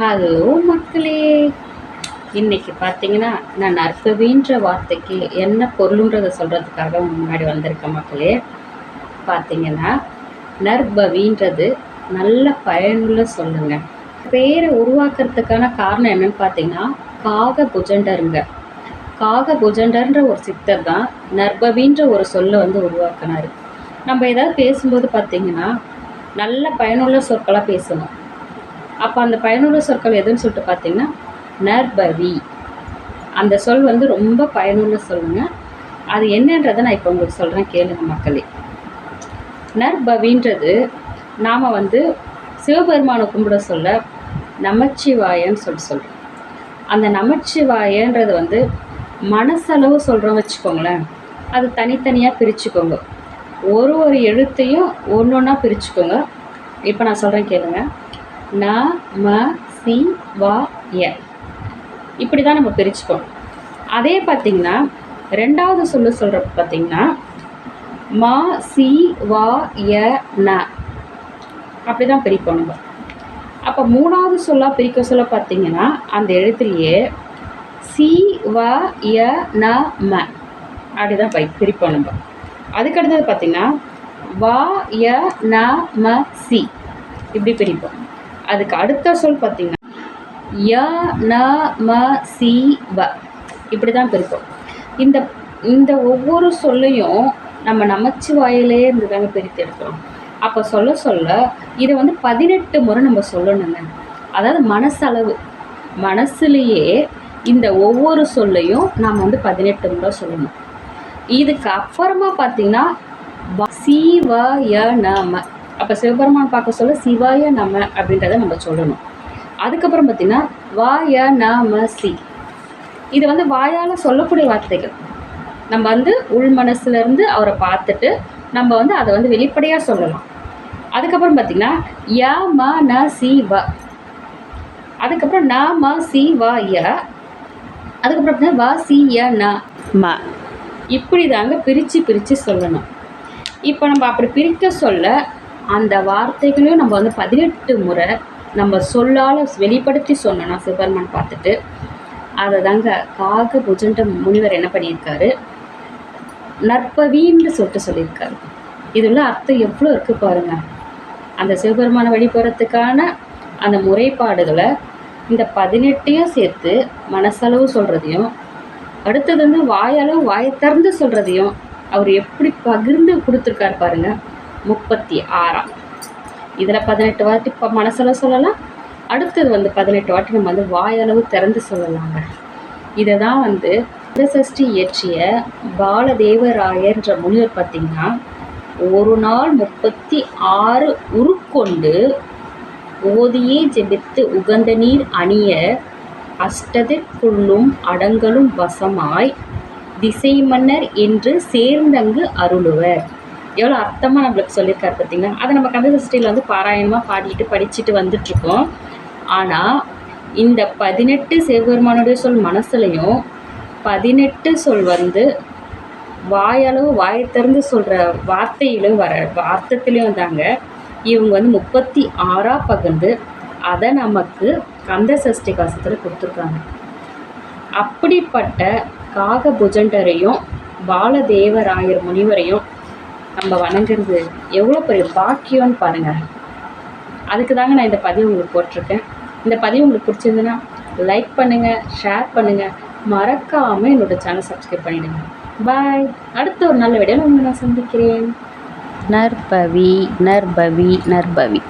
Hello மக்களே. இன்னைக்கு பார்த்தீங்கன்னா நான் நற்பவின்ற வார்த்தைக்கு என்ன பொருளுன்றதை சொல்கிறதுக்காக முன்னாடி வந்திருக்கேன் மக்களே. பார்த்தீங்கன்னா நற்பவின்றது நல்ல பயனுள்ள சொல்லுங்க. பேரை உருவாக்குறதுக்கான காரணம் என்னன்னு பார்த்தீங்கன்னா காக புஜண்டருங்க காக புஜண்டர்ன்ற ஒரு சித்தர் தான் நற்பவின்ற ஒரு சொல்லை வந்து உருவாக்கினார். நம்ம ஏதாவது பேசும்போது பார்த்தீங்கன்னா நல்ல பயனுள்ள சொற்களாக பேசணும். அப்போ அந்த பயனுள்ள சொற்கள் எதுன்னு சொல்லிட்டு பார்த்தீங்கன்னா நர்பவி அந்த சொல் வந்து ரொம்ப பயனுள்ள சொல்லுங்க. அது என்னன்றதை நான் இப்போ உங்களுக்கு சொல்கிறேன் கேளுங்க மக்களே. நற்பவின்றது நாம் வந்து சிவபெருமானை கும்பிட சொல்ல நமச்சிவாயன்னு சொல்லி சொல்கிறோம் அந்த நமச்சிவாயன்றது வந்து மனசளவு சொல்கிறோம் வச்சுக்கோங்களேன். அது தனித்தனியாக பிரிச்சுக்கோங்க. ஒரு ஒரு எழுத்தையும் ஒன்று ஒன்றா பிரிச்சுக்கோங்க. இப்போ நான் சொல்கிறேன் கேளுங்கள் ந ம சி வா ய இப்படி தான் நம்ம பிரிச்சுப்போம் அதே பார்த்திங்கன்னா ரெண்டாவது சொல்லு சொல்கிறப்ப பார்த்திங்கன்னா மா சி வா ய ந. அப்படி தான் பிரிப்போம் நம்ம. அப்போ மூணாவது சொல்லாக பிரிக்க சொல்ல பார்த்தீங்கன்னா அந்த எழுத்துலையே சி வ ய ந ம. அப்படி தான் பை பிரிப்போம் நம்ம. அதுக்கடுத்தது பார்த்தீங்கன்னா வா ய ந ம சி. இப்படி பிரிப்போம். அதுக்கு அடுத்த சொல் பார்த்தீங்கன்னா ய ந ம சி வ. இப்படி தான் பிரிப்போம். இந்த இந்த ஒவ்வொரு சொல்லையும் நம்ம நமச்சிவாயிலே இருந்து தாங்க பிரித்து எடுக்கிறோம். அப்போ சொல்ல சொல்ல இதை வந்து பதினெட்டு முறை நம்ம சொல்லணுங்க. அதாவது மனசளவு. மனசுலேயே இந்த ஒவ்வொரு சொல்லையும் நாம் வந்து பதினெட்டு முறை சொல்லணும். இதுக்கு அப்புறமா பார்த்தீங்கன்னா வ- ய நம அப்போ சிவபெருமான் பார்க்க சொல்ல சிவாய நம அப்படின்றத நம்ம சொல்லணும். அதுக்கப்புறம் பார்த்தீங்கன்னா வாய நம சி. இது வந்து வாயால் சொல்லக்கூடிய வார்த்தைகள். நம்ம வந்து உள் மனசுல இருந்து அவரை பார்த்துட்டு நம்ம வந்து அதை வந்து வெளிப்படையாக சொல்லலாம். அதுக்கப்புறம் பார்த்தீங்கன்னா ய ம ந சி வ. அதுக்கப்புறம் ந ம சி வ ய. அதுக்கப்புறம் பார்த்தீங்கன்னா வ சி ய ந. ம. இப்படி தாங்க பிரித்து பிரித்து சொல்லணும். இப்போ நம்ம அப்படி பிரிக்க சொல்ல அந்த வார்த்தைகளையும் நம்ம வந்து பதினெட்டு முறை நம்ம சொல்லால் வெளிப்படுத்தி சொன்னோம்னா சிவபெருமான் பார்த்துட்டு அதை தாங்க காக புஜண்ட முனிவர் என்ன பண்ணியிருக்காரு? நற்பவின்னு சொல்லிட்டு சொல்லியிருக்காரு. இதுல அர்த்தம் எவ்வளோ இருக்கு பாருங்க. அந்த சிவபெருமானை வழிபடுறதுக்கான அந்த முறைப்பாடுகளை இந்த பதினெட்டையும் சேர்த்து மனசளவு சொல்கிறதையும் அடுத்தது வந்து வாயளவு வாயை திறந்து சொல்கிறதையும் அவர் எப்படி பகிர்ந்து கொடுத்துருக்காரு பாருங்கள் முப்பத்தி ஆறாம். இதில் பதினெட்டு வாட்டி இப்போ மனசில் சொல்லலாம். அடுத்தது வந்து பதினெட்டு வாட்டி நம்ம வந்து வாயளவு திறந்து சொல்லலாங்க. இதை தான் வந்து சஷ்டி இயற்றிய பாலதேவராயன்ற முனிவர் பார்த்தீங்கன்னா ஒரு நாள் முப்பத்தி ஆறு உருக்கொண்டு ஓதியே ஜெபித்து உகந்த நீர் அணிய அஷ்டதிற்குள்ளும் அடங்கலும் வசமாய் திசை மன்னர் என்று சேர்ந்தங்கு அருளுவர். எவ்வளோ அர்த்தமாக நம்மளுக்கு சொல்லியிருக்காரு பார்த்தீங்கன்னா அதை நம்ம கந்த சஷ்டியில் வந்து பாராயணமாக பாடிட்டு படிச்சுட்டு வந்துட்ருக்கோம் ஆனால் இந்த பதினெட்டு சிவபெருமானுடைய சொல் மனசுலையும் பதினெட்டு சொல் வந்து வாயளவு வாயை திறந்து சொல்கிற வார்த்தையிலும் வர அர்த்தத்திலையும் தாங்க இவங்க வந்து முப்பத்தி ஆறாக பகிர்ந்து அதை நமக்கு கந்த சஷ்டி கசத்தில் கொடுத்துருக்காங்க. அப்படிப்பட்ட காக புஜண்டரையும் பாலதேவராயர் முனிவரையும் நம்ம வணங்குறது எவ்வளோ பெரிய பாக்கியம்னு பாருங்கள் அதுக்கு தாங்க நான் இந்த பதிவு உங்களுக்கு போட்டிருக்கேன். இந்த பதிவு உங்களுக்கு பிடிச்சிருந்துன்னா லைக் பண்ணுங்கள் ஷேர் பண்ணுங்கள் மறக்காமல் என்னோடய சேனல் சப்ஸ்கிரைப் பண்ணிடுங்க. பாய் அடுத்த ஒரு நல்ல வீடியோவில் உங்களை நான் சந்திக்கிறேன். நற்பவி நற்பவி நற்பவி.